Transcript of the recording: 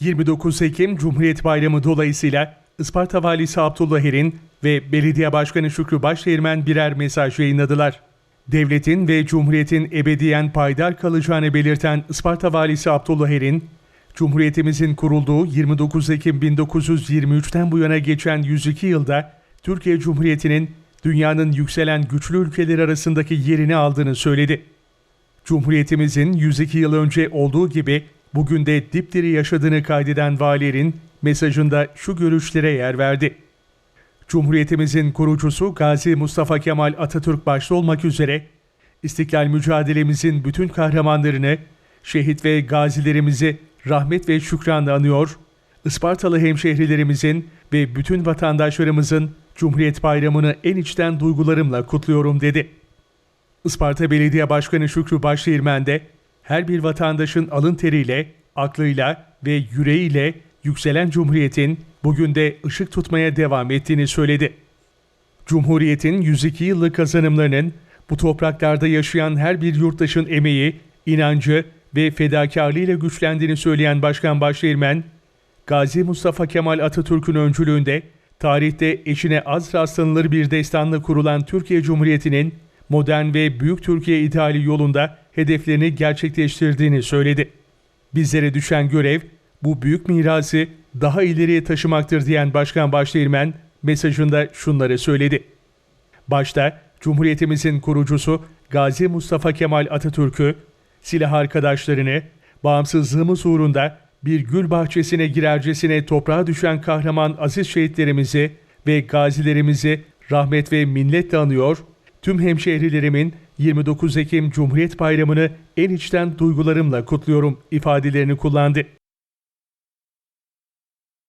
29 Ekim Cumhuriyet Bayramı dolayısıyla Isparta Valisi Abdullah Erin ve Belediye Başkanı Şükrü Başdeğirmen birer mesaj yayınladılar. Devletin ve Cumhuriyet'in ebediyen payidar kalacağını belirten Isparta Valisi Abdullah Erin, Cumhuriyetimizin kurulduğu 29 Ekim 1923'ten bu yana geçen 102 yılda Türkiye Cumhuriyeti'nin dünyanın yükselen güçlü ülkeler arasındaki yerini aldığını söyledi. Cumhuriyetimizin 102 yıl önce olduğu gibi bugün de dipdiri yaşadığını kaydeden valilerin mesajında şu görüşlere yer verdi. Cumhuriyetimizin kurucusu Gazi Mustafa Kemal Atatürk başta olmak üzere İstiklal mücadelemizin bütün kahramanlarını, şehit ve gazilerimizi rahmet ve şükranla anıyor, Ispartalı hemşehrilerimizin ve bütün vatandaşlarımızın Cumhuriyet Bayramı'nı en içten duygularımla kutluyorum dedi. Isparta Belediye Başkanı Şükrü Başdeğirmen de her bir vatandaşın alın teriyle, aklıyla ve yüreğiyle yükselen Cumhuriyet'in bugün de ışık tutmaya devam ettiğini söyledi. Cumhuriyet'in 102 yıllık kazanımlarının bu topraklarda yaşayan her bir yurttaşın emeği, inancı ve fedakarlığıyla güçlendiğini söyleyen Başkan Başdeğirmen, Gazi Mustafa Kemal Atatürk'ün öncülüğünde tarihte eşine az rastlanılır bir destanla kurulan Türkiye Cumhuriyeti'nin modern ve büyük Türkiye ideali yolunda hedeflerini gerçekleştirdiğini söyledi. Bizlere düşen görev bu büyük mirası daha ileriye taşımaktır diyen Başkan Başdeğirmen mesajında şunları söyledi. Başta Cumhuriyetimizin kurucusu Gazi Mustafa Kemal Atatürk'ü, silah arkadaşlarını, bağımsızlığımız uğrunda bir gül bahçesine girercesine toprağa düşen kahraman aziz şehitlerimizi ve gazilerimizi rahmet ve minnetle anıyor, tüm hemşehrilerimin 29 Ekim Cumhuriyet Bayramı'nı en içten duygularımla kutluyorum ifadelerini kullandı.